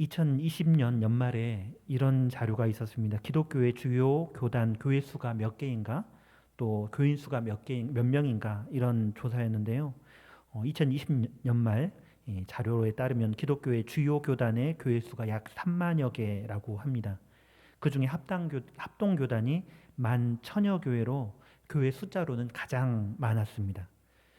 2020년 연말에 이런 자료가 있었습니다. 기독교의 주요 교단 교회 수가 몇 개인가 또 교인 수가 몇 개, 몇 명인가 이런 조사였는데요. 어, 2020년 말이 자료에 따르면 기독교의 주요 교단의 교회 수가 약 3만여 개라고 합니다. 그 중에 합당교, 합동교단이 만 천여 교회로 교회 숫자로는 가장 많았습니다.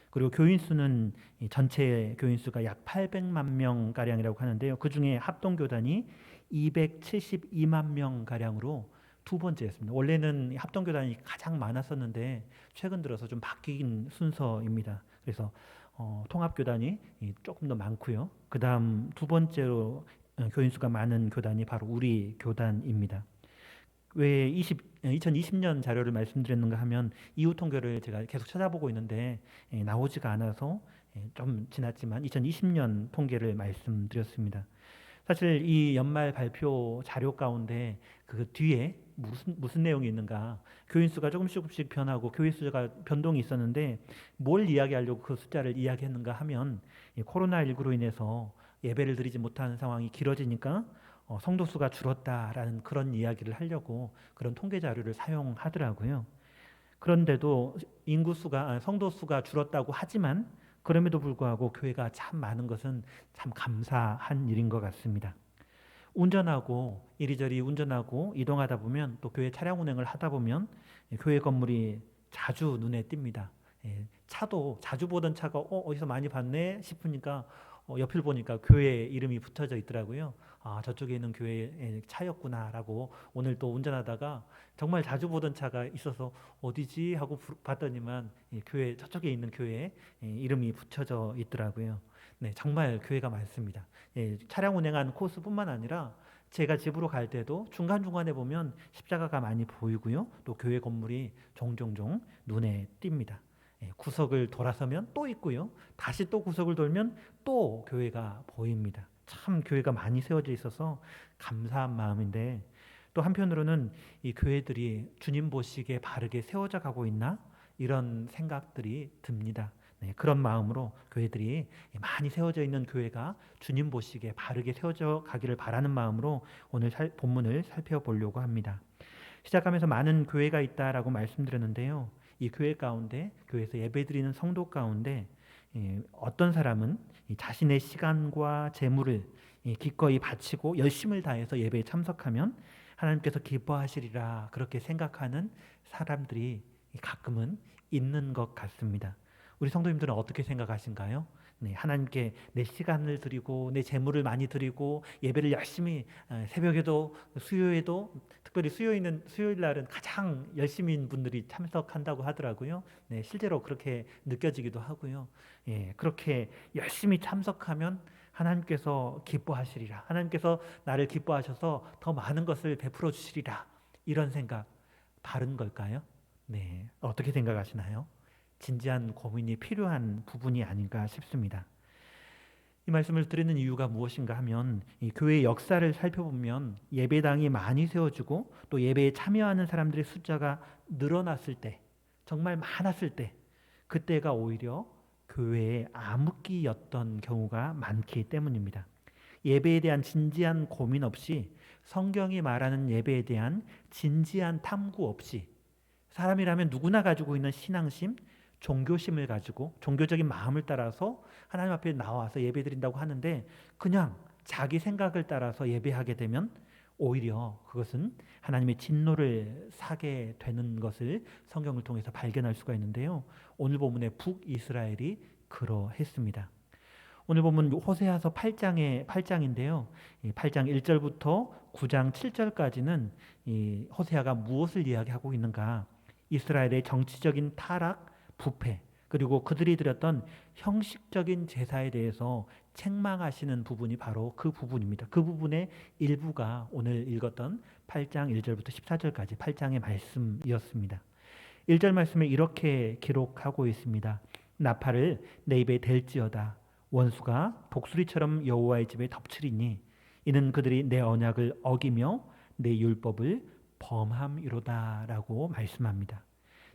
그리고 교인 수는 이 전체 교인 수가 약 800만 명 가량이라고 하는데요. 그 중에 합동 교단이 272만 명 가량으로 두 번째였습니다. 원래는 합동 교단이 가장 많았었는데 최근 들어서 좀 바뀐 순서입니다. 그래서 어, 통합 교단이 이 조금 더 많고요. 그 다음 두 번째로 어, 교인 수가 많은 교단이 바로 우리 교단입니다. 왜 20, 2020년 자료를 말씀드렸는가 하면 이후 통계를 제가 계속 찾아보고 있는데 예, 나오지가 않아서 예, 좀 지났지만 2020년 통계를 말씀드렸습니다. 사실 이 연말 발표 자료 가운데 그 뒤에 무슨 무슨 내용이 있는가 교인 수가 조금씩 조금씩 변하고 교회 수가 변동이 있었는데 뭘 이야기하려고 그 숫자를 이야기했는가 하면 코로나 19로 인해서 예배를 드리지 못하는 상황이 길어지니까 어, 성도 수가 줄었다라는 그런 이야기를 하려고 그런 통계 자료를 사용하더라고요. 그런데도 인구 수가 아, 성도 수가 줄었다고 하지만 그럼에도 불구하고 교회가 참 많은 것은 참 감사한 일인 것 같습니다. 운전하고 이리저리 운전하고 이동하다 보면 또 교회 차량 운행을 하다 보면 교회 건물이 자주 눈에 띕니다. 예, 차도 자주 보던 차가 어, 어디서 많이 봤네 싶으니까 어, 옆을 보니까 교회 이름이 붙어져 있더라고요. 아, 저쪽에 있는 교회의 차였구나라고 오늘 또 운전하다가 정말 자주 보던 차가 있어서 어디지 하고 봤더니만 예, 교회 저쪽에 있는 교회에 예, 이름이 붙여져 있더라고요. 네, 정말 교회가 많습니다. 예, 차량 운행한 코스뿐만 아니라 제가 집으로 갈 때도 중간중간에 보면 십자가가 많이 보이고요. 또 교회 건물이 종종종 눈에 띕니다. 예, 구석을 돌아서면 또 있고요. 다시 또 구석을 돌면 또 교회가 보입니다. 참 교회가 많이 세워져 있어서 감사한 마음인데 또 한편으로는 이 교회들이 주님 보시기에 바르게 세워져 가고 있나 이런 생각들이 듭니다. 네, 그런 마음으로 교회들이 많이 세워져 있는 교회가 주님 보시기에 바르게 세워져 가기를 바라는 마음으로 오늘 살, 본문을 살펴보려고 합니다. 시작하면서 많은 교회가 있다라고 말씀드렸는데요. 이 교회 가운데 교회에서 예배드리는 성도 가운데 예, 어떤 사람은 자신의 시간과 재물을 기꺼이 바치고 열심을 다해서 예배에 참석하면 하나님께서 기뻐하시리라 그렇게 생각하는 사람들이 가끔은 있는 것 같습니다. 우리 성도님들은 어떻게 생각하신가요? 네, 하나님께 내 시간을 드리고 내 재물을 많이 드리고 예배를 열심히 어, 새벽에도 수요에도 특별히 수요일은 수요일 날은 가장 열심인 분들이 참석한다고 하더라고요. 네, 실제로 그렇게 느껴지기도 하고요. 예, 그렇게 열심히 참석하면 하나님께서 기뻐하시리라. 하나님께서 나를 기뻐하셔서 더 많은 것을 베풀어 주시리라. 이런 생각 바른 걸까요? 네, 어떻게 생각하시나요? 진지한 고민이 필요한 부분이 아닌가 싶습니다. 이 말씀을 드리는 이유가 무엇인가 하면 이 교회의 역사를 살펴보면 예배당이 많이 세워지고 또 예배에 참여하는 사람들의 숫자가 늘어났을 때 정말 많았을 때 그때가 오히려 교회의 암흑기였던 경우가 많기 때문입니다. 예배에 대한 진지한 고민 없이 성경이 말하는 예배에 대한 진지한 탐구 없이 사람이라면 누구나 가지고 있는 신앙심, 종교심을 가지고 종교적인 마음을 따라서 하나님 앞에 나와서 예배 드린다고 하는데 그냥 자기 생각을 따라서 예배하게 되면 오히려 그것은 하나님의 진노를 사게 되는 것을 성경을 통해서 발견할 수가 있는데요. 오늘 본문의 북이스라엘이 그러했습니다. 오늘 보면 호세아서 8장의 8장인데요. 8장 1절부터 9장 7절까지는 이 호세아가 무엇을 이야기하고 있는가? 이스라엘의 정치적인 타락, 부패 그리고 그들이 드렸던 형식적인 제사에 대해서 책망하시는 부분이 바로 그 부분입니다. 그 부분의 일부가 오늘 읽었던 8장 1절부터 14절까지 8장의 말씀이었습니다. 1절 말씀에 이렇게 기록하고 있습니다. 나팔을 내 입에 댈지어다 원수가 독수리처럼 여호와의 집에 덮치리니 이는 그들이 내 언약을 어기며 내 율법을 범함이로다라고 말씀합니다.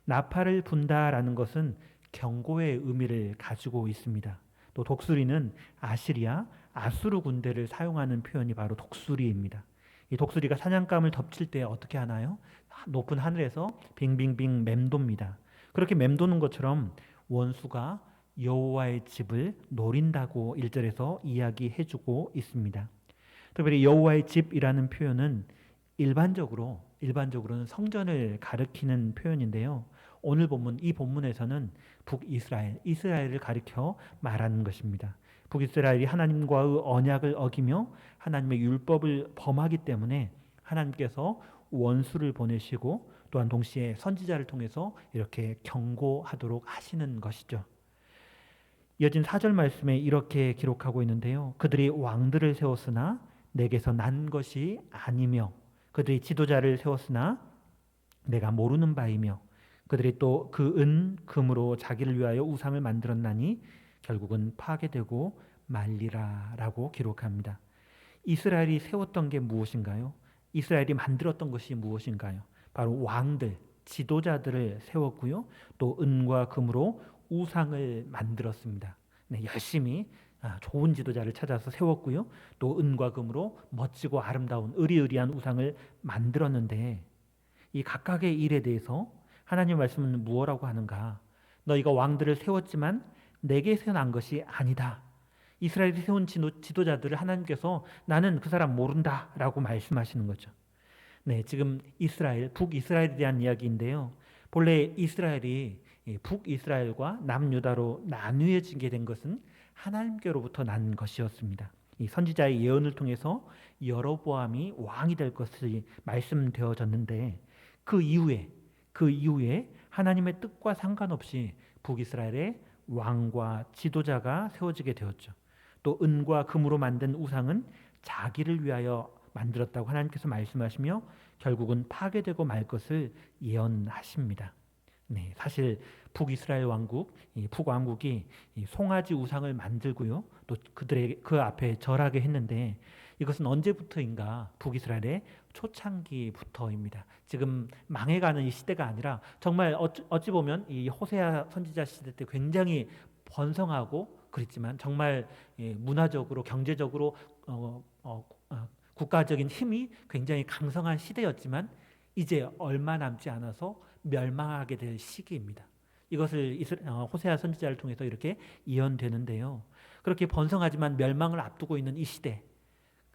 나팔을 분다라는 것은 경고의 의미를 가지고 있습니다. 또 독수리는 아시리아, 아수르 군대를 사용하는 표현이 바로 독수리입니다. 이 독수리가 사냥감을 덮칠 때 어떻게 하나요? 높은 하늘에서 빙빙빙 맴돕니다. 그렇게 맴도는 것처럼 원수가 여호와의 집을 노린다고 1절에서 이야기해 주고 있습니다. 특별히 여호와의 집이라는 표현은 일반적으로 일반적으로는 성전을 가리키는 표현인데요. 오늘 본문 이 본문에서는 북이스라엘 이스라엘을 가리켜 말하는 것입니다. 북이스라엘이 하나님과의 언약을 어기며 하나님의 율법을 범하기 때문에 하나님께서 원수를 보내시고 또한 동시에 선지자를 통해서 이렇게 경고하도록 하시는 것이죠. 이어진 4절 말씀에 이렇게 기록하고 있는데요. 그들이 왕들을 세웠으나 내게서 난 것이 아니며 그들이 지도자를 세웠으나 내가 모르는 바이며 그들이 또 그 은 금으로 자기를 위하여 우상을 만들었나니 결국은 파괴되고 말리라 라고 기록합니다. 이스라엘이 세웠던 게 무엇인가요? 이스라엘이 만들었던 것이 무엇인가요? 바로 왕들, 지도자들을 세웠고요. 또 은과 금으로 우상을 만들었습니다. 네, 열심히 아, 좋은 지도자를 찾아서 세웠고요. 또 은과 금으로 멋지고 아름다운 의리의리한 우상을 만들었는데 이 각각의 일에 대해서 하나님 말씀은 무엇라고 하는가? 너희가 왕들을 세웠지만 내게서 난 것이 아니다. 이스라엘이 세운 지도, 자들을 하나님께서 나는 그 사람 모른다라고 말씀하시는 거죠. 네, 지금 이스라엘, 북이스라엘에 대한 이야기인데요. 본래 이스라엘이 북이스라엘과 남유다로 나누어지게 된 것은 하나님께로부터 난 것이었습니다. 이 선지자의 예언을 통해서 여로보암이 왕이 될 것이 말씀되어졌는데 그 이후에 그 이후에 하나님의 뜻과 상관없이 북이스라엘의 왕과 지도자가 세워지게 되었죠. 또 은과 금으로 만든 우상은 자기를 위하여 만들었다고 하나님께서 말씀하시며 결국은 파괴되고 말 것을 예언하십니다. 네, 사실 북이스라엘 왕국, 이 북왕국이 이 송아지 우상을 만들고요, 또 그들의 그 앞에 절하게 했는데 이것은 언제부터인가 북이스라엘의 초창기부터입니다. 지금 망해가는 이 시대가 아니라 정말 어찌, 어찌 보면 이 호세아 선지자 시대 때 굉장히 번성하고 그랬지만 정말 예, 문화적으로 경제적으로 어, 어, 어, 국가적인 힘이 굉장히 강성한 시대였지만 이제 얼마 남지 않아서 멸망하게 될 시기입니다. 이것을 어, 호세아 선지자를 통해서 이렇게 예언되는데요. 그렇게 번성하지만 멸망을 앞두고 있는 이 시대.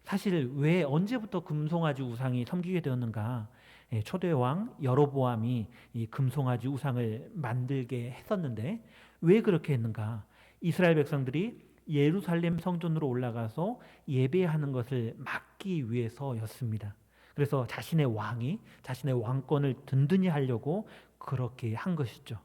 사실 왜 언제부터 금송아지 우상이 섬기게 되었는가? 예, 초대 왕 여로보암이 이 금송아지 우상을 만들게 했었는데 왜 그렇게 했는가? 이스라엘 백성들이 예루살렘 성전으로 올라가서 예배하는 것을 막기 위해서였습니다. 그래서 자신의 왕이 자신의 왕권을 든든히 하려고 그렇게 한 것이죠.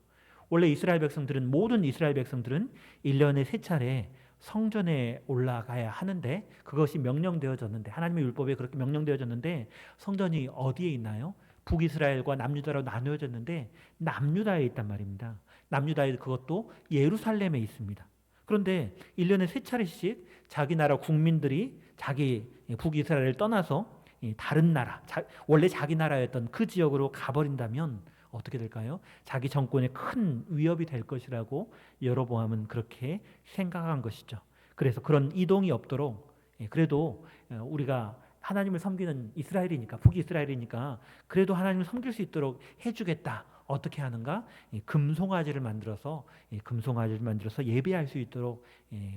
원래 이스라엘 백성들은 모든 이스라엘 백성들은 1년에 세 차례 성전에 올라가야 하는데 그것이 명령되어졌는데 하나님의 율법에 그렇게 명령되어졌는데 성전이 어디에 있나요? 북이스라엘과 남유다로 나누어졌는데 남유다에 있단 말입니다. 남유다에 그것도 예루살렘에 있습니다. 그런데 1년에 세 차례씩 자기 나라 국민들이 자기 북이스라엘을 떠나서 다른 나라, 원래 자기 나라였던 그 지역으로 가버린다면 어떻게 될까요? 자기 정권에 큰 위협이 될 것이라고 여로보암은 그렇게 생각한 것이죠. 그래서 그런 이동이 없도록 예, 그래도 어, 우리가 하나님을 섬기는 이스라엘이니까 북이스라엘이니까 그래도 하나님을 섬길 수 있도록 해주겠다. 어떻게 하는가? 금송아지를 만들어서 금송아지를 만들어서 예배할 수 있도록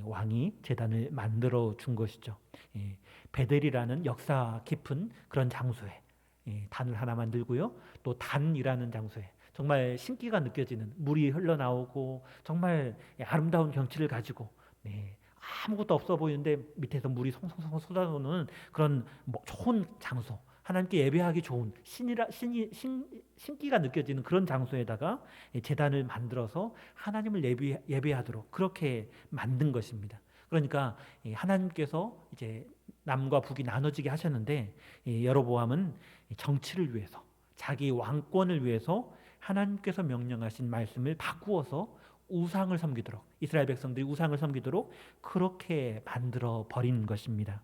왕이 재단을 만들어 준 것이죠. 베델이라는 역사 깊은 그런 장소에 단을 하나 만들고요. 또 단이라는 장소에 정말 신기가 느껴지는 물이 흘러나오고 정말 아름다운 경치를 가지고 네, 아무것도 없어 보이는데 밑에서 물이 송송송 쏟아오는 그런 뭐 좋은 장소 하나님께 예배하기 좋은 신이라 신이 신, 신기가 느껴지는 그런 장소에다가 재단을 만들어서 하나님을 예배, 예배하도록 그렇게 만든 것입니다. 그러니까 하나님께서 이제 남과 북이 나눠지게 하셨는데 여로보암은 정치를 위해서 자기 왕권을 위해서 하나님께서 명령하신 말씀을 바꾸어서 우상을 섬기도록 이스라엘 백성들이 우상을 섬기도록 그렇게 만들어 버린 것입니다.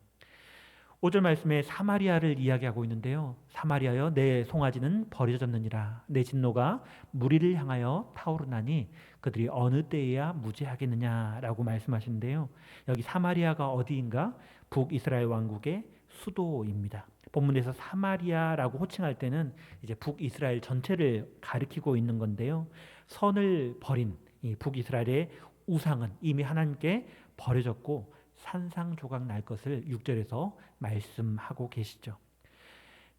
5절 말씀에 사마리아를 이야기하고 있는데요. 사마리아여 내 송아지는 버려졌느니라. 내 진노가 무리를 향하여 타오르나니 그들이 어느 때에야 무죄하겠느냐라고 말씀하시는데요. 여기 사마리아가 어디인가? 북이스라엘 왕국의 수도입니다. 본문에서 사마리아라고 호칭할 때는 이제 북이스라엘 전체를 가리키고 있는 건데요. 선을 버린 이 북이스라엘의 우상은 이미 하나님께 버려졌고 산상조각 날 것을 6절에서 말씀하고 계시죠.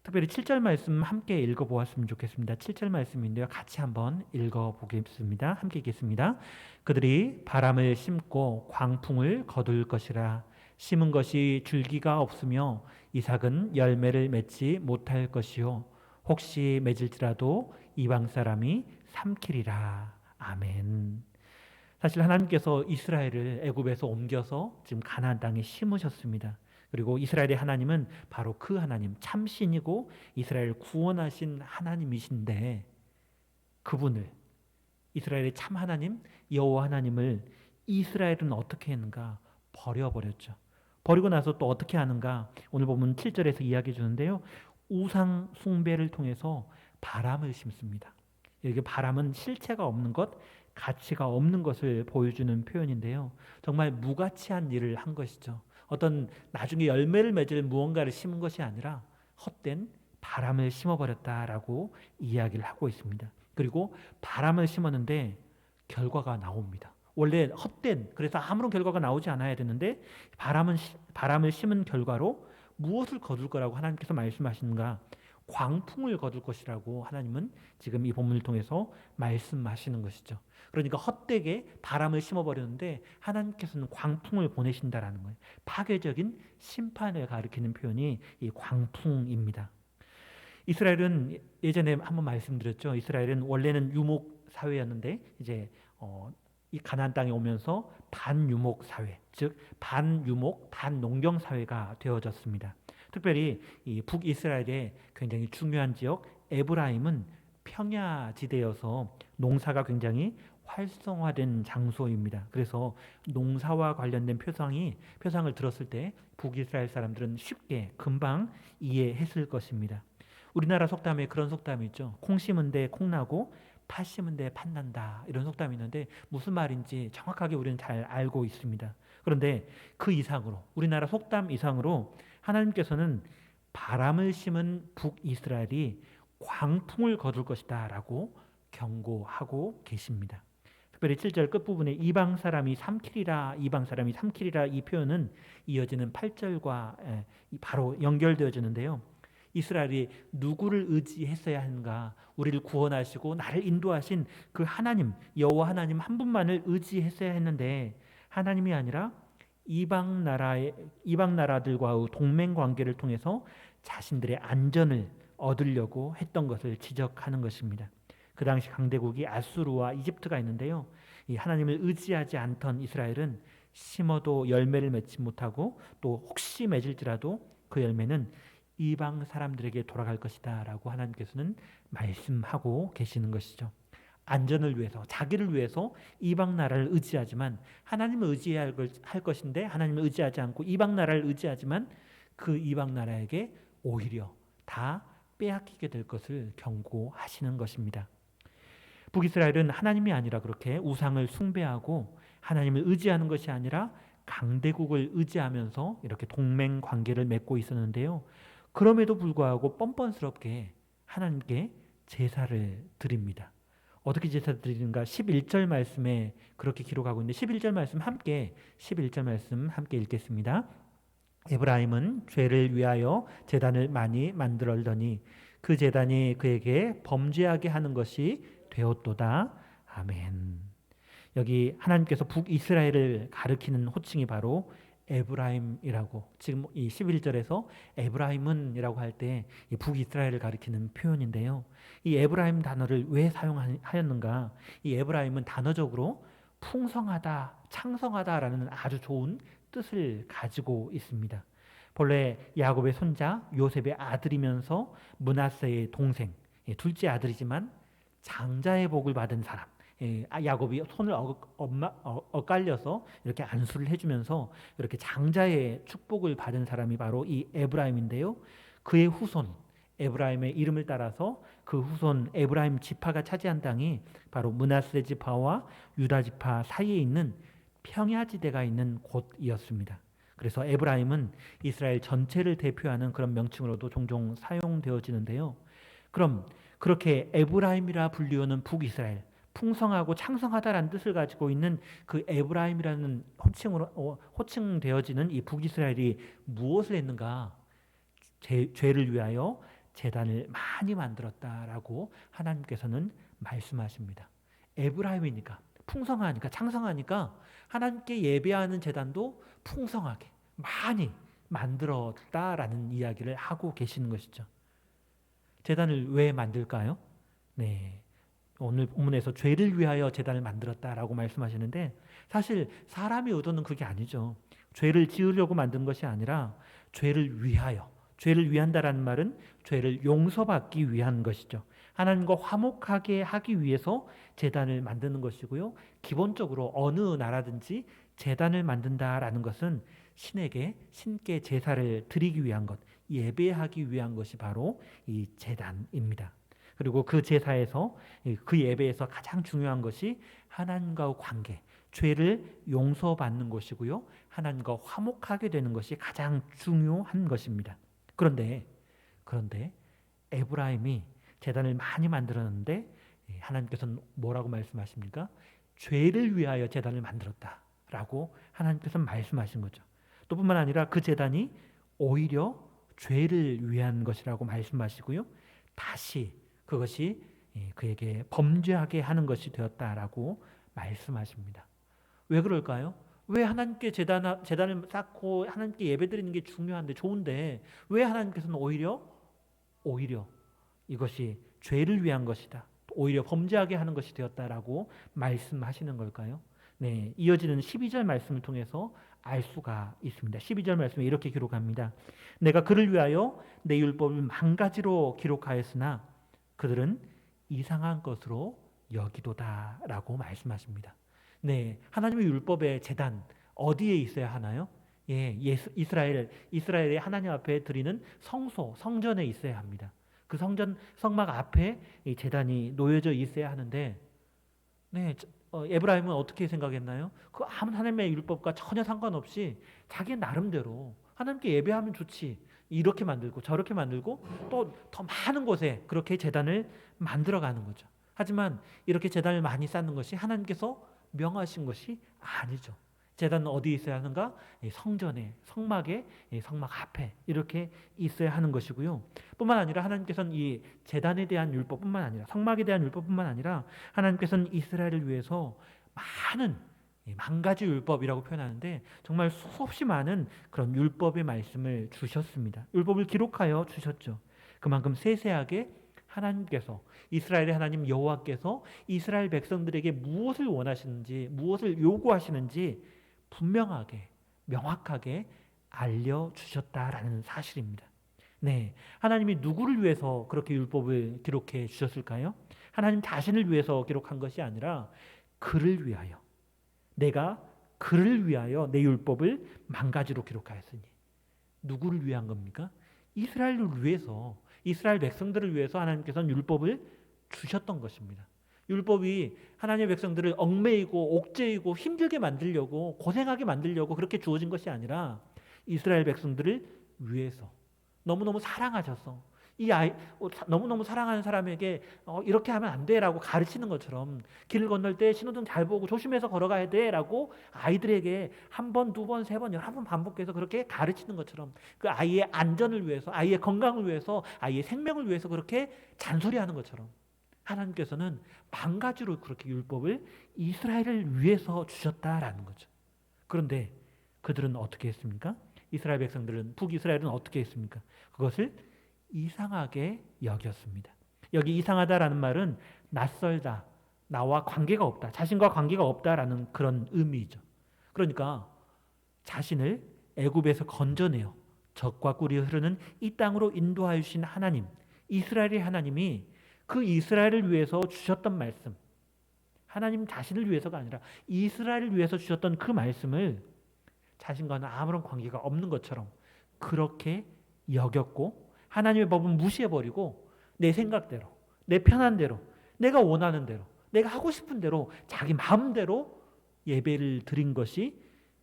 특별히 7절 말씀 함께 읽어 보았으면 좋겠습니다. 7절 말씀인데요. 같이 한번 읽어 보겠습니다. 함께 읽겠습니다. 그들이 바람을 심고 광풍을 거둘 것이라 심은 것이 줄기가 없으며 이삭은 열매를 맺지 못할 것이요 혹시 맺을지라도 이방 사람이 삼키리라. 아멘. 사실 하나님께서 이스라엘을 애굽에서 옮겨서 지금 가나안 땅에 심으셨습니다. 그리고 이스라엘의 하나님은 바로 그 하나님 참신이고 이스라엘 구원하신 하나님이신데 그분을 이스라엘의 참 하나님 여호와 하나님을 이스라엘은 어떻게 했는가 버려 버렸죠. 버리고 나서 또 어떻게 하는가 오늘 보면 7절에서 이야기해 주는데요. 우상 숭배를 통해서 바람을 심습니다. 여기 바람은 실체가 없는 것, 가치가 없는 것을 보여주는 표현인데요. 정말 무가치한 일을 한 것이죠. 어떤 나중에 열매를 맺을 무언가를 심은 것이 아니라 헛된 바람을 심어버렸다라고 이야기를 하고 있습니다. 그리고 바람을 심었는데 결과가 나옵니다. 원래 헛된 그래서 아무런 결과가 나오지 않아야 되는데 바람은 바람을 심은 결과로 무엇을 거둘 거라고 하나님께서 말씀하시는가? 광풍을 거둘 것이라고 하나님은 지금 이 본문을 통해서 말씀하시는 것이죠. 그러니까 헛되게 바람을 심어버렸는데 하나님께서는 광풍을 보내신다라는 거예요. 파괴적인 심판을 가리키는 표현이 이 광풍입니다. 이스라엘은 예전에 한번 말씀드렸죠. 이스라엘은 원래는 유목 사회였는데 이제 어, 이 가나안 땅에 오면서 반유목 사회, 즉 반유목 반농경 사회가 되어졌습니다. 특별히 이 북이스라엘의 굉장히 중요한 지역 에브라임은 평야 지대여서 농사가 굉장히 활성화된 장소입니다. 그래서 농사와 관련된 표상이 표상을 들었을 때 북이스라엘 사람들은 쉽게 금방 이해했을 것입니다. 우리나라 속담에 그런 속담이 있죠. 콩 심은 데 콩 나고 팥 심은 데 팥 난다 이런 속담이 있는데 무슨 말인지 정확하게 우리는 잘 알고 있습니다. 그런데 그 이상으로 우리나라 속담 이상으로 하나님께서는 바람을 심은 북이스라엘이 광풍을 거둘 것이다라고 경고하고 계십니다. 특별히 7절 끝부분에 이방 사람이 삼키리라 이방 사람이 삼키리라 이 표현은 이어지는 8절과 바로 연결되어지는데요. 이스라엘이 누구를 의지했어야 하는가? 우리를 구원하시고 나를 인도하신 그 하나님 여호와 하나님 한 분만을 의지했어야 했는데 하나님이 아니라 이방 나라의 이방 나라들과의 동맹 관계를 통해서 자신들의 안전을 얻으려고 했던 것을 지적하는 것입니다. 그 당시 강대국이 아수르와 이집트가 있는데요. 이 하나님을 의지하지 않던 이스라엘은 심어도 열매를 맺지 못하고 또 혹시 맺을지라도 그 열매는 이방 사람들에게 돌아갈 것이다라고 하나님께서는 말씀하고 계시는 것이죠. 안전을 위해서 자기를 위해서 이방 나라를 의지하지만 하나님을 의지해야 할 것인데 하나님을 의지하지 않고 이방 나라를 의지하지만 그 이방 나라에게 오히려 다 빼앗기게 될 것을 경고하시는 것입니다. 북이스라엘은 하나님이 아니라 그렇게 우상을 숭배하고 하나님을 의지하는 것이 아니라 강대국을 의지하면서 이렇게 동맹 관계를 맺고 있었는데요. 그럼에도 불구하고 뻔뻔스럽게 하나님께 제사를 드립니다. 어떻게 제사 드리는가? 11절 말씀에 그렇게 기록하고 있는데 11절 말씀 함께 11절 말씀 함께 읽겠습니다. 에브라임은 죄를 위하여 제단을 많이 만들었더니 그 제단이 그에게 범죄하게 하는 것이 되었도다. 아멘. 여기 하나님께서 북이스라엘을 가리키는 호칭이 바로 에브라임이라고 지금 이 11절에서 에브라임은이라고 할 때 북이스라엘을 가리키는 표현인데요. 이 에브라임 단어를 왜 사용하였는가? 이 에브라임은 단어적으로 풍성하다, 창성하다라는 아주 좋은 뜻을 가지고 있습니다. 본래 야곱의 손자 요셉의 아들이면서 문하세의 동생, 둘째 아들이지만 장자의 복을 받은 사람, 예, 아, 야곱이 손을 어, 엄마, 어, 엇갈려서 이렇게 안수를 해주면서 이렇게 장자의 축복을 받은 사람이 바로 이 에브라임인데요. 그의 후손 에브라임의 이름을 따라서 그 후손 에브라임 지파가 차지한 땅이 바로 문하세 지파와 유다 지파 사이에 있는 평야지대가 있는 곳이었습니다. 그래서 에브라임은 이스라엘 전체를 대표하는 그런 명칭으로도 종종 사용되어지는데요. 그럼 그렇게 에브라임이라 불리우는 북이스라엘 풍성하고 창성하다라는 뜻을 가지고 있는 그 에브라임이라는 호칭으로 어, 호칭되어지는 이 북이스라엘이 무엇을 했는가? 제, 죄를 위하여 재단을 많이 만들었다라고 하나님께서는 말씀하십니다. 에브라임이니까 풍성하니까 창성하니까 하나님께 예배하는 재단도 풍성하게 많이 만들었다라는 이야기를 하고 계시는 것이죠. 재단을 왜 만들까요? 네. 오늘 본문에서 죄를 위하여 재단을 만들었다라고 말씀하시는데 사실 사람의 의도는 그게 아니죠. 죄를 지으려고 만든 것이 아니라 죄를 위하여 죄를 위한다라는 말은 죄를 용서받기 위한 것이죠. 하나님과 화목하게 하기 위해서 재단을 만드는 것이고요. 기본적으로 어느 나라든지 재단을 만든다라는 것은 신에게 신께 제사를 드리기 위한 것, 예배하기 위한 것이 바로 이 재단입니다. 그리고 그 제사에서 그 예배에서 가장 중요한 것이 하나님과 관계, 죄를 용서받는 것이고요. 하나님과 화목하게 되는 것이 가장 중요한 것입니다. 그런데 그런데 에브라임이 재단을 많이 만들었는데 하나님께서는 뭐라고 말씀하십니까? 죄를 위하여 재단을 만들었다라고 하나님께서 말씀하신 거죠. 또 뿐만 아니라 그 재단이 오히려 죄를 위한 것이라고 말씀하시고요. 다시 그것이 그에게 범죄하게 하는 것이 되었다라고 말씀하십니다. 왜 그럴까요? 왜 하나님께 재단, 재단을 쌓고 하나님께 예배드리는 게 중요한데 좋은데 왜 하나님께서는 오히려 오히려 이것이 죄를 위한 것이다. 오히려 범죄하게 하는 것이 되었다라고 말씀하시는 걸까요? 네, 이어지는 12절 말씀을 통해서 알 수가 있습니다. 12절 말씀에 이렇게 기록합니다. 내가 그를 위하여 내 율법을 만 가지로 기록하였으나 그들은 이상한 것으로 여기도다라고 말씀하십니다. 네, 하나님의 율법의 재단 어디에 있어야 하나요? 예, 예수, 이스라엘 이스라엘의 하나님 앞에 드리는 성소 성전에 있어야 합니다. 그 성전 성막 앞에 이 재단이 놓여져 있어야 하는데, 네, 어, 에브라임은 어떻게 생각했나요? 그 하나님의 율법과 전혀 상관없이 자기 나름대로 하나님께 예배하면 좋지 이렇게 만들고 저렇게 만들고 또 더 많은 곳에 그렇게 재단을 만들어 가는 거죠. 하지만 이렇게 재단을 많이 쌓는 것이 하나님께서 명하신 것이 아니죠. 재단은 어디 있어야 하는가? 성전에, 성막에, 성막 앞에 이렇게 있어야 하는 것이고요. 뿐만 아니라 하나님께서는 이 재단에 대한 율법뿐만 아니라 성막에 대한 율법뿐만 아니라 하나님께서는 이스라엘을 위해서 많은 만 가지 율법이라고 표현하는데 정말 수없이 많은 그런 율법의 말씀을 주셨습니다. 율법을 기록하여 주셨죠. 그만큼 세세하게 하나님께서 이스라엘의 하나님 여호와께서 이스라엘 백성들에게 무엇을 원하시는지 무엇을 요구하시는지 분명하게 명확하게 알려 주셨다라는 사실입니다. 네. 하나님이 누구를 위해서 그렇게 율법을 기록해 주셨을까요? 하나님 자신을 위해서 기록한 것이 아니라 그를 위하여 내가 그를 위하여 내 율법을 만 가지로 기록하였으니 누구를 위한 겁니까? 이스라엘을 위해서 이스라엘 백성들을 위해서 하나님께서는 율법을 주셨던 것입니다. 율법이 하나님의 백성들을 얽매이고 옥죄이고 힘들게 만들려고 고생하게 만들려고 그렇게 주어진 것이 아니라 이스라엘 백성들을 위해서 너무너무 사랑하셔서 이 아이 어, 너무너무 사랑하는 사람에게 어, 이렇게 하면 안 돼라고 가르치는 것처럼 길을 건널 때 신호등 잘 보고 조심해서 걸어가야 돼라고 아이들에게 한 번, 두 번, 세 번, 여러 번 반복해서 그렇게 가르치는 것처럼 그 아이의 안전을 위해서, 아이의 건강을 위해서, 아이의 생명을 위해서 그렇게 잔소리하는 것처럼 하나님께서는 만 가지로 그렇게 율법을 이스라엘을 위해서 주셨다라는 거죠. 그런데 그들은 어떻게 했습니까? 이스라엘 백성들은 북이스라엘은 어떻게 했습니까? 그것을 이상하게 여겼습니다. 여기 이상하다라는 말은 낯설다, 나와 관계가 없다, 자신과 관계가 없다라는 그런 의미죠. 그러니까 자신을 애굽에서 건져내어 적과 꿀이 흐르는 이 땅으로 인도하여 주신 하나님, 이스라엘의 하나님이 그 이스라엘을 위해서 주셨던 말씀, 하나님 자신을 위해서가 아니라 이스라엘을 위해서 주셨던 그 말씀을 자신과는 아무런 관계가 없는 것처럼 그렇게 여겼고 하나님의 법은 무시해버리고 내 생각대로 내 편한 대로 내가 원하는 대로 내가 하고 싶은 대로 자기 마음대로 예배를 드린 것이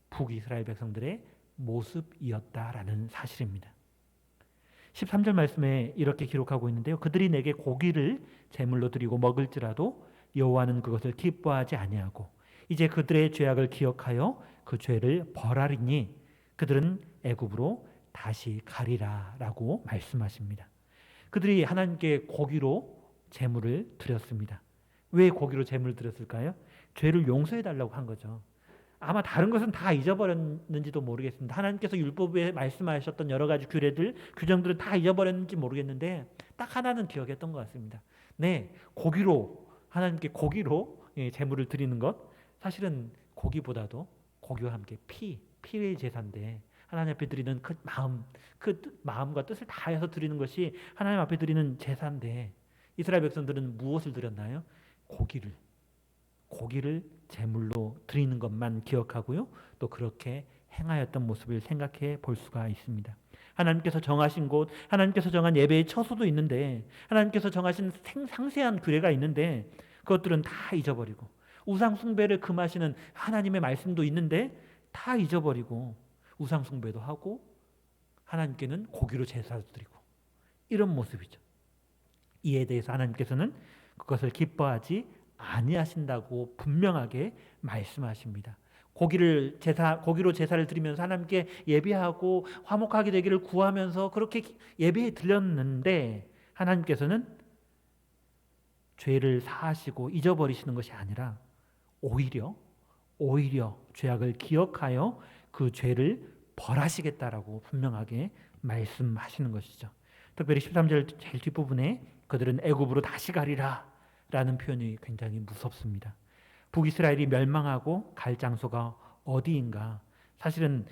북이스라엘 백성들의 모습이었다라는 사실입니다. 13절 말씀에 이렇게 기록하고 있는데요. 그들이 내게 고기를 제물로 드리고 먹을지라도 여호와는 그것을 기뻐하지 아니하고 이제 그들의 죄악을 기억하여 그 죄를 벌하리니 그들은 애굽으로 다시 가리라라고 말씀하십니다. 그들이 하나님께 고기로 제물을 드렸습니다. 왜 고기로 제물을 드렸을까요? 죄를 용서해 달라고 한 거죠. 아마 다른 것은 다 잊어버렸는지도 모르겠습니다. 하나님께서 율법에 말씀하셨던 여러 가지 규례들, 규정들을 다 잊어버렸는지 모르겠는데 딱 하나는 기억했던 것 같습니다. 네, 고기로 하나님께 고기로 예, 제물을 드리는 것 사실은 고기보다도 고기와 함께 피, 피의 제사인데 하나님 앞에 드리는 그 마음, 그 뜻, 마음과 뜻을 다해서 드리는 것이 하나님 앞에 드리는 제사인데 이스라엘 백성들은 무엇을 드렸나요? 고기를 고기를 제물로 드리는 것만 기억하고요. 또 그렇게 행하였던 모습을 생각해 볼 수가 있습니다. 하나님께서 정하신 곳, 하나님께서 정한 예배의 처소도 있는데, 하나님께서 정하신 생, 상세한 규례가 있는데, 그것들은 다 잊어버리고, 우상 숭배를 금하시는 하나님의 말씀도 있는데, 다 잊어버리고, 우상 숭배도 하고, 하나님께는 고기로 제사도 드리고, 이런 모습이죠. 이에 대해서 하나님께서는 그것을 기뻐하지 아니하신다고 분명하게 말씀하십니다. 고기를 제사 고기로 제사를 드리면서 하나님께 예배하고 화목하게 되기를 구하면서 그렇게 예배에 드렸는데 하나님께서는 죄를 사하시고 잊어버리시는 것이 아니라 오히려 오히려 죄악을 기억하여 그 죄를 벌하시겠다라고 분명하게 말씀하시는 것이죠. 특별히 13절 제일 뒷부분에 그들은 애굽으로 다시 가리라 라는 표현이 굉장히 무섭습니다. 북이스라엘이 멸망하고 갈 장소가 어디인가? 사실은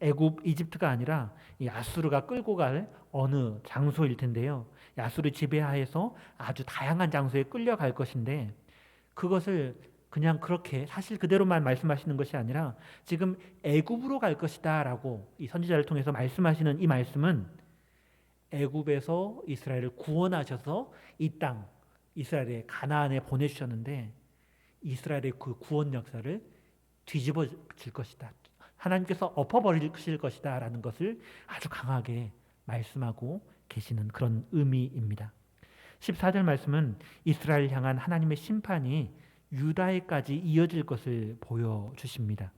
애굽 이집트가 아니라 아수르가 끌고 갈 어느 장소일 텐데요. 아수르 지배하에서 아주 다양한 장소에 끌려갈 것인데 그것을 그냥 그렇게 사실 그대로만 말씀하시는 것이 아니라 지금 애굽으로 갈 것이다라고 이 선지자를 통해서 말씀하시는 이 말씀은 애굽에서 이스라엘을 구원하셔서 이 땅 이스라엘의 가나안에 보내주셨는데 이스라엘의 그 구원 역사를 뒤집어 질 것이다. 하나님께서 엎어버리실 것이다 라는 것을 아주 강하게 말씀하고 계시는 그런 의미입니다. 14절 말씀은 이스라엘 향한 하나님의 심판이 유다에까지 이어질 것을 보여주십니다.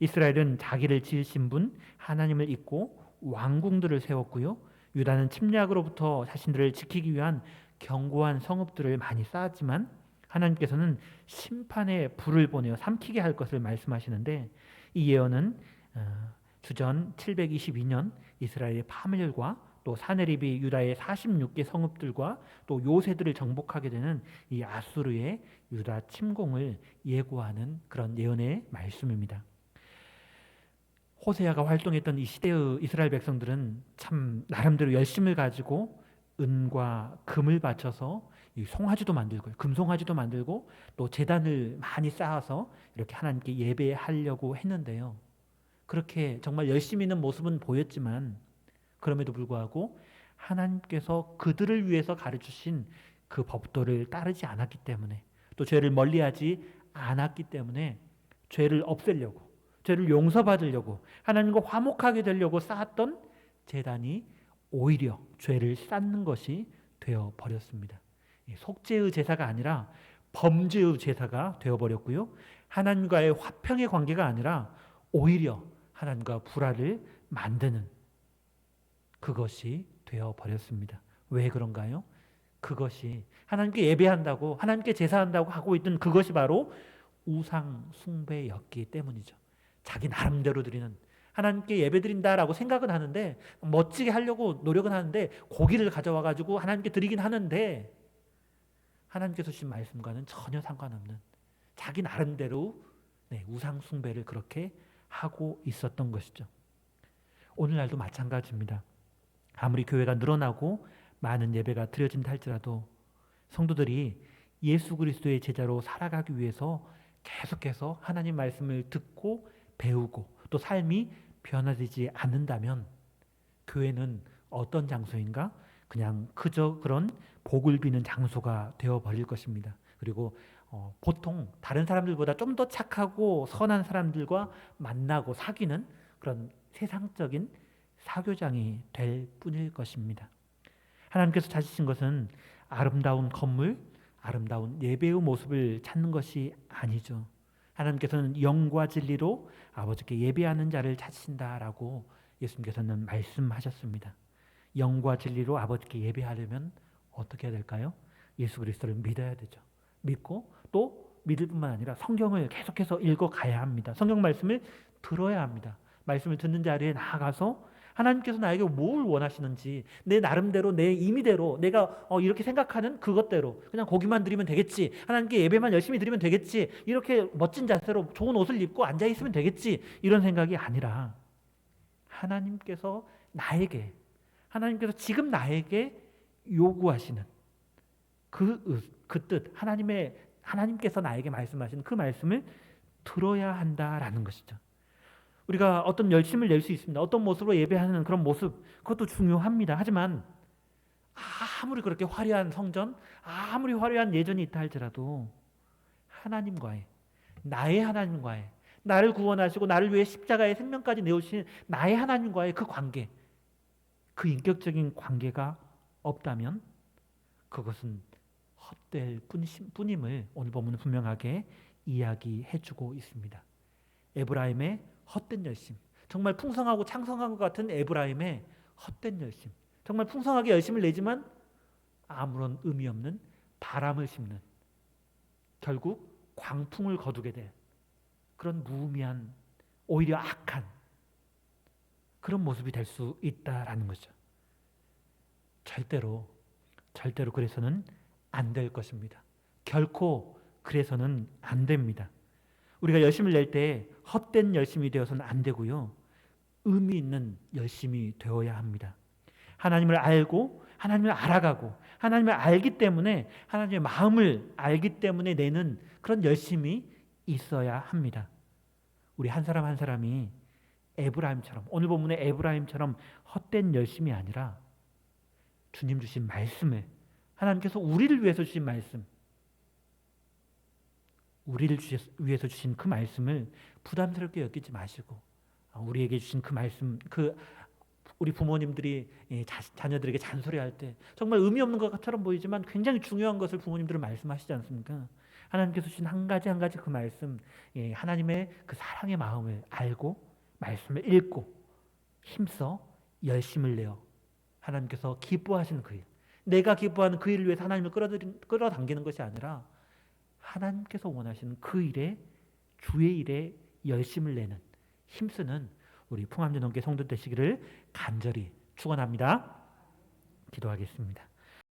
이스라엘은 자기를 지으신 분 하나님을 잊고 왕궁들을 세웠고요. 유다는 침략으로부터 자신들을 지키기 위한 견고한 성읍들을 많이 쌓았지만 하나님께서는 심판의 불을 보내어 삼키게 할 것을 말씀하시는데 이 예언은 어, 주전 722년 이스라엘의 파멸과 또 사네립이 유다의 46개 성읍들과 또 요새들을 정복하게 되는 이 아수르의 유다 침공을 예고하는 그런 예언의 말씀입니다. 호세아가 활동했던 이 시대의 이스라엘 백성들은 참 나름대로 열심을 가지고 은과 금을 바쳐서 이 송아지도 만들고 금송아지도 만들고 또 재단을 많이 쌓아서 이렇게 하나님께 예배하려고 했는데요. 그렇게 정말 열심히 있는 모습은 보였지만 그럼에도 불구하고 하나님께서 그들을 위해서 가르치신 그 법도를 따르지 않았기 때문에 또 죄를 멀리하지 않았기 때문에 죄를 없애려고 죄를 용서받으려고 하나님과 화목하게 되려고 쌓았던 재단이 오히려 죄를 쌓는 것이 되어 버렸습니다. 속죄의 제사가 아니라 범죄의 제사가 되어 버렸고요. 하나님과의 화평의 관계가 아니라 오히려 하나님과 불화를 만드는 그것이 되어 버렸습니다. 왜 그런가요? 그것이 하나님께 예배한다고 하나님께 제사한다고 하고 있던 그것이 바로 우상 숭배였기 때문이죠. 자기 나름대로 드리는 하나님께 예배드린다라고 생각은 하는데 멋지게 하려고 노력은 하는데 고기를 가져와 가지고 하나님께 드리긴 하는데 하나님께서 주신 말씀과는 전혀 상관없는 자기 나름대로 네, 우상 숭배를 그렇게 하고 있었던 것이죠. 오늘날도 마찬가지입니다. 아무리 교회가 늘어나고 많은 예배가 드려진다 할지라도 성도들이 예수 그리스도의 제자로 살아가기 위해서 계속해서 하나님 말씀을 듣고 배우고 또 삶이 변화되지 않는다면 교회는 어떤 장소인가? 그냥 그저 그런 복을 비는 장소가 되어 버릴 것입니다. 그리고 어, 보통 다른 사람들보다 좀 더 착하고 선한 사람들과 만나고 사귀는 그런 세상적인 사교장이 될 뿐일 것입니다. 하나님께서 찾으신 것은 아름다운 건물, 아름다운 예배의 모습을 찾는 것이 아니죠. 하나님께서는 영과 진리로 아버지께 예배하는 자를 찾으신다라고 예수님께서는 말씀하셨습니다. 영과 진리로 아버지께 예배하려면 어떻게 해야 될까요? 예수 그리스도를 믿어야 되죠. 믿고 또 믿을 뿐만 아니라 성경을 계속해서 읽어 가야 합니다. 성경 말씀을 들어야 합니다. 말씀을 듣는 자리에 나아가서 하나님께서 나에게 뭘 원하시는지 내 나름대로 내 임의대로 내가 어, 이렇게 생각하는 그것대로 그냥 고기만 드리면 되겠지 하나님께 예배만 열심히 드리면 되겠지 이렇게 멋진 자세로 좋은 옷을 입고 앉아 있으면 되겠지 이런 생각이 아니라 하나님께서 나에게 하나님께서 지금 나에게 요구하시는 그 그 뜻 하나님의 하나님께서 나에게 말씀하시는 그 말씀을 들어야 한다라는 것이죠. 우리가 어떤 열심을 낼 수 있습니다. 어떤 모습으로 예배하는 그런 모습 그것도 중요합니다. 하지만 아무리 그렇게 화려한 성전, 아무리 화려한 예전이 있다 할지라도 하나님과의 나의 하나님과의 나를 구원하시고 나를 위해 십자가의 생명까지 내오신 나의 하나님과의 그 관계, 그 인격적인 관계가 없다면 그것은 헛될 뿐임을 오늘 본문은 분명하게 이야기해주고 있습니다. 에브라임의 헛된 열심, 정말 풍성하고 창성한 것 같은 에브라임의 헛된 열심, 정말 풍성하게 열심을 내지만 아무런 의미 없는 바람을 심는 결국 광풍을 거두게 될 그런 무의미한 오히려 악한 그런 모습이 될 수 있다라는 거죠. 절대로 절대로 그래서는 안 될 것입니다. 결코 그래서는 안 됩니다. 우리가 열심을 낼 때 헛된 열심이 되어서는 안 되고요. 의미 있는 열심이 되어야 합니다. 하나님을 알고 하나님을 알아가고 하나님을 알기 때문에 하나님의 마음을 알기 때문에 내는 그런 열심이 있어야 합니다. 우리 한 사람 한 사람이 에브라임처럼 오늘 본문의 에브라임처럼 헛된 열심이 아니라 주님 주신 말씀을 하나님께서 우리를 위해서 주신 말씀 우리를 위해서 주신 그 말씀을 부담스럽게 여기지 마시고 아, 우리에게 주신 그 말씀 그 우리 부모님들이 자 녀들에게 잔소리할 때 정말 의미 없는 것처럼 보이지만 굉장히 중요한 것을 부모님들은 말씀하시지 않습니까? 하나님께서 주신 한 가지 한 가지 그 말씀 하나님의 그 사랑의 마음을 알고 말씀을 읽고 힘써 열심을 내어 하나님께서 기뻐하시는 그 일, 내가 기뻐하는 그 일을 위해서 하나님을 끌어당기는 것이 아니라 하나님께서 원하시는 그 일에 주의 일에 열심을 내는 힘쓰는 우리 풍암전 농계 성도 되시기를 간절히 축원합니다. 기도하겠습니다.